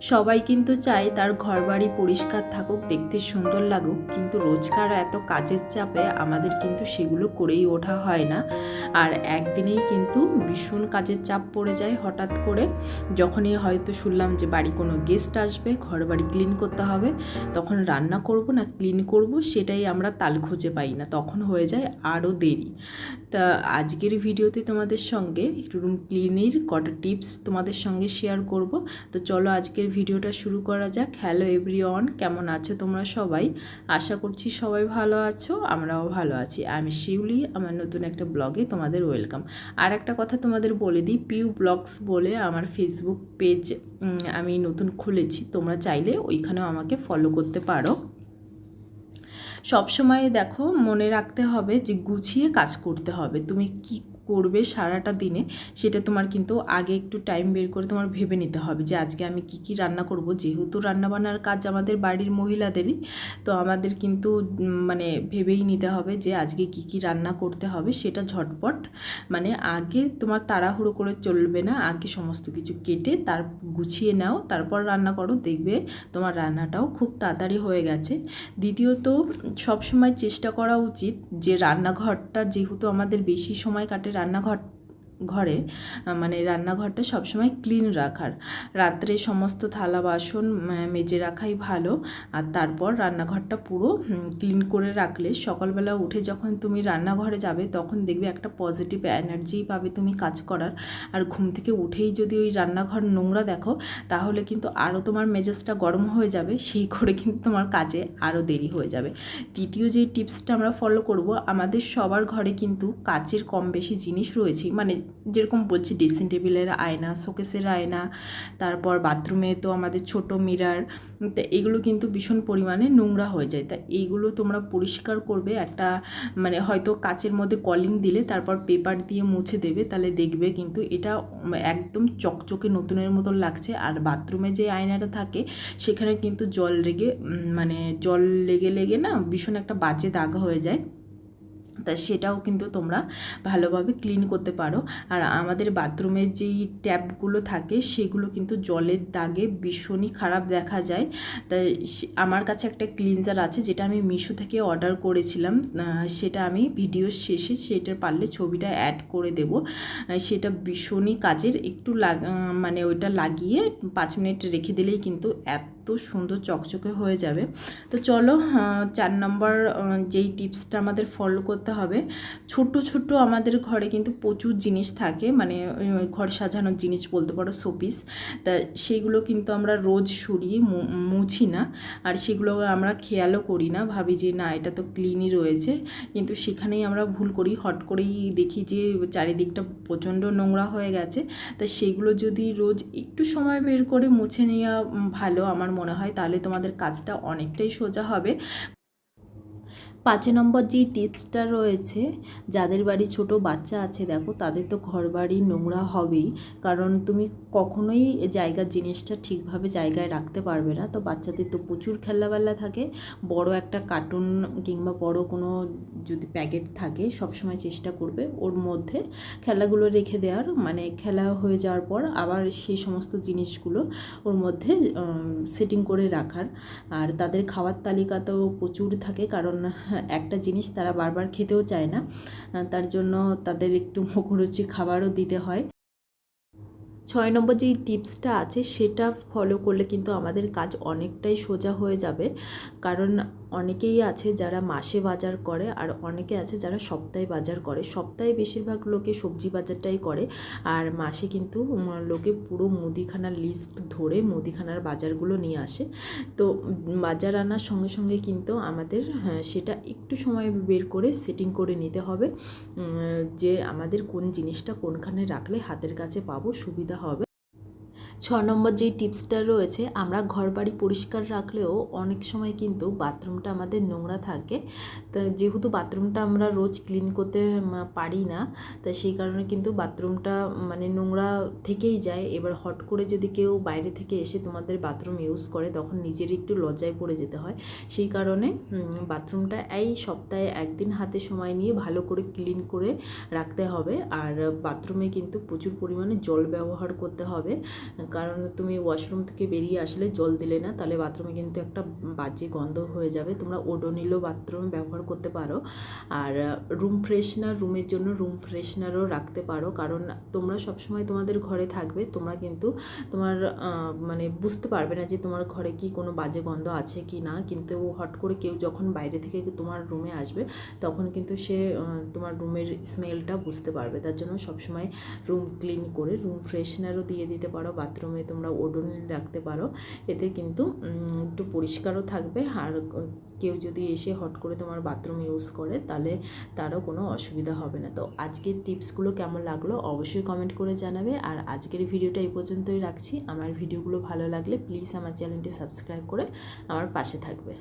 সবাই কিন্তু চায় তার ঘর বাড়ি পরিষ্কার থাকুক, দেখতে সুন্দর লাগুক, কিন্তু রোজকার এত কাজের চাপে আমাদের কিন্তু সেগুলো করেই ওঠা হয় না। আর একদিনেই কিন্তু ভীষণ কাজের চাপ পড়ে যায় হঠাৎ করে। যখনই হয়তো শুনলাম যে বাড়ি কোনো গেস্ট আসবে ঘর বাড়ি ক্লিন করতে হবে, তখন রান্না করব না, ক্লিন করব সেটাই আমরা তাল খুঁজে পাই না, তখন হয়ে যায় আরও দেরি। তা আজকের ভিডিওতে তোমাদের সঙ্গে রুম ক্লিনের কটা টিপস তোমাদের সঙ্গে শেয়ার করব। তো চলো আজকের ভিডিওটা শুরু করা যাক। হ্যালো এভরিওয়ান কেমন আছো তোমরা সবাই? আশা করছি সবাই ভালো আছো, আমরাও ভালো আছি। আমি শিউলি, আমার নতুন একটা ব্লগে তোমাদের ওয়েলকাম। আর একটা কথা তোমাদের বলে দিই পিউ ব্লগস বলে আমার ফেসবুক পেজ আমি নতুন খুলেছি। তোমরা চাইলে ওইখানেও আমাকে ফলো করতে পারো। সবসময় দেখো, মনে রাখতে হবে যে গুছিয়ে কাজ করতে হবে। তুমি কি করবে সারাটা দিনে, সেটা তোমার কিন্তু আগে একটু টাইম বের করে তোমার ভেবে নিতে হবে যে আজকে আমি কি কি রান্না করব। যেহেতু রান্নাবান্নার কাজ আমাদের বাড়ির মহিলাদেরই, তো আমাদের কিন্তু মানে ভেবেই নিতে হবে যে আজকে কি কি রান্না করতে হবে, সেটা ঝটপট। মানে আগে তোমার তাড়াহুড়ো করে চলবে না, আগে সমস্ত কিছু কেটে তার, গুছিয়ে নাও, তারপর রান্না করো, দেখবে তোমার রান্নাটাও খুব তাড়াতাড়ি হয়ে গেছে। দ্বিতীয়ত, সবসময় চেষ্টা করা উচিত যে রান্নাঘরটা যেহেতু আমাদের বেশি সময় কাটে রান্নাঘর ঘরে মানে রান্নাঘরটা সবসময় ক্লিন রাখার। রাত্রে সমস্ত থালা বাসন মেজে রাখাই ভালো। আর তারপর রান্নাঘরটা পুরো ক্লিন করে রাখলে সকালবেলা উঠে যখন তুমি রান্নাঘরে যাবে, তখন দেখবে একটা পজিটিভ এনার্জি পাবে তুমি কাজ করার। আর ঘুম থেকে উঠেই যদি ওই রান্নাঘর নোংরা দেখো, তাহলে কিন্তু আরও তোমার মেজাজটা গরম হয়ে যাবে, সেই করে কিন্তু তোমার কাজে আরও দেরি হয়ে যাবে। তৃতীয় যে টিপসটা আমরা ফলো করব, আমাদের সবার ঘরে কিন্তু কাচের কম বেশি জিনিস রয়েছে মানে যেরকম বলছি ড্রেসিং টেবিলের আয়না শোকেসের আয়না, তারপর বাথরুমে তো আমাদের ছোট মিরার তো এগুলো কিন্তু ভীষণ পরিমাণে নোংরা হয়ে যায়। তা এইগুলো তোমরা পরিষ্কার করবে, একটা মানে হয়তো কাচের মধ্যে কলিং দিলে তারপর পেপার দিয়ে মুছে দেবে, তাহলে দেখবে কিন্তু এটা একদম চকচকে নতুনের মতন লাগছে। আর বাথরুমে যে আয়নাটা থাকে, সেখানে কিন্তু জল লেগে মানে জল লেগে লেগে না ভীষণ একটা বাজে দাগ হয়ে যায়। তা সেটাও কিন্তু তোমরা ভালোভাবে ক্লিন করতে পারো। আর আমাদের বাথরুমের যেই ট্যাপগুলো থাকে, সেগুলো কিন্তু জলের দাগে ভীষণই খারাপ দেখা যায়। তাই আমার কাছে একটা ক্লিনজার আছে, যেটা আমি মিশো থেকে অর্ডার করেছিলাম। সেটা আমি ভিডিও শেষে সেটা পারলে ছবিটা অ্যাড করে দেব। সেটা ভীষণই কাজের। একটু লাগ মানে ওইটা লাগিয়ে পাঁচ মিনিট রেখে দিলেই কিন্তু এত সুন্দর চকচকে হয়ে যাবে। তো চলো চার নম্বর যেই টিপসটা আমাদের ফলো করতে হবে ছোট ছোট আমাদের ঘরে কিন্তু প্রচুর জিনিস থাকে মানে ঘর সাজানোর জিনিস বলতে পারো, শোপিস। তা সেগুলো কিন্তু আমরা রোজ সরিয়ে মুছি না, আর সেগুলো আমরা খেয়ালও করি না, ভাবি যে না, এটা তো ক্লিনই রয়েছে। কিন্তু সেখানেই আমরা ভুল করি, হট করেই দেখি যে চারিদিকটা প্রচণ্ড নোংরা হয়ে গেছে। তা সেগুলো যদি রোজ একটু সময় বের করে মুছে নেওয়া ভালো, আমার মনে হয় তাহলে তোমাদের কাজটা অনেকটাই সোজা হবে। পাঁচ নম্বর যে টিপসটা রয়েছে, যাদের বাড়ি ছোট বাচ্চা আছে, দেখো তাদের তো ঘর বাড়ি নোংরা হবেই। কারণ তুমি কখনোই জায়গার জিনিসটা ঠিকভাবে জায়গায় রাখতে পারবে না। তো বাচ্চাদের তো প্রচুর খেলাবেলা থাকে। বড় একটা কার্টুন কিংবা বড় কোনো যদি প্যাকেট থাকে, সবসময় চেষ্টা করবে ওর মধ্যে খেলাগুলো রেখে দেওয়ার। মানে খেলা হয়ে যাওয়ার পর আবার সেই সমস্ত জিনিসগুলো ওর মধ্যে সেটিং করে রাখার। আর তাদের খাওয়ার তালিকাতেও প্রচুর থাকে। কারণ একটা জিনিস তারা বারবার খেতেও চায় না তার জন্য তাদের একটু মুখরুচি খাবারও দিতে হয়। ছয় নম্বর যেই টিপসটা আছে সেটা ফলো করলে কিন্তু আমাদের কাজ অনেকটাই সোজা হয়ে যাবে। কারণ অনেকেই আছে যারা মাসে বাজার করে আর অনেকে আছে যারা সপ্তাহে বাজার করে। সপ্তাহে বেশিরভাগ লোকে সবজি বাজারটাই করে আর মাসে কিন্তু লোকে পুরো মুদিখানার লিস্ট ধরে মুদিখানার বাজারগুলো নিয়ে আসে। তো বাজার আনার সঙ্গে সঙ্গে কিন্তু আমাদের হ্যাঁ, সেটা একটু সময় বের করে সেটিং করে নিতে হবে। যে আমাদের কোন জিনিসটা কোনখানে রাখলে হাতের কাছে পাবো সুবিধা হবে ছ নম্বর যেই টিপসটা রয়েছে, আমরা ঘর বাড়ি পরিষ্কার রাখলেও অনেক সময় কিন্তু বাথরুমটা আমাদের নোংরা থাকে। তা যেহেতু বাথরুমটা আমরা রোজ ক্লিন করতে পারি না, তা সেই কারণে কিন্তু বাথরুমটা মানে নোংরা থেকেই যায়। এবার হট করে যদি কেউ বাইরে থেকে এসে তোমাদের বাথরুম ইউজ করে, তখন নিজের একটু লজ্জায় পড়ে যেতে হয়। সেই কারণে বাথরুমটা এই সপ্তাহে একদিন হাতে সময় নিয়ে ভালো করে ক্লিন করে রাখতে হবে। আর বাথরুমে কিন্তু প্রচুর পরিমাণে জল ব্যবহার করতে হবে। কারণ তুমি ওয়াশরুম থেকে বেরিয়ে আসলে জল দিলে না, তাহলে বাথরুমে কিন্তু একটা বাজে গন্ধ হয়ে যাবে। তোমরা ওডোনিলও বাথরুমে ব্যবহার করতে পারো। আর রুম ফ্রেশনার রুমের জন্য রুম ফ্রেশনারও রাখতে পারো। কারণ তোমরা সবসময় তোমাদের ঘরে থাকবে, তোমরা কিন্তু তোমার মানে বুঝতে পারবে না যে তোমার ঘরে কি কোনো বাজে গন্ধ আছে কি না। কিন্তু হট করে কেউ যখন বাইরে থেকে তোমার রুমে আসবে, তখন কিন্তু সে তোমার রুমের স্মেলটা বুঝতে পারবে। তার জন্য সবসময় রুম ক্লিন করে রুম ফ্রেশনারও দিয়ে দিতে পারো বাথরুমে তোমরা ওডোনিল রাখতে পারো। এতে কিন্তু একটু পরিষ্কারও থাকবে। আর কেউ যদি এসে হট করে তোমার বাথরুম ইউজ করে, তাহলে তারও কোনো অসুবিধা হবে না। তো আজকের টিপসগুলো কেমন লাগল অবশ্যই কমেন্ট করে জানাবে। আর আজকের ভিডিওটা এই পর্যন্তই রাখছি। আমার ভিডিওগুলো ভালো লাগলে প্লিজ আমার চ্যানেলটি সাবস্ক্রাইব করে আমার পাশে থাকবে।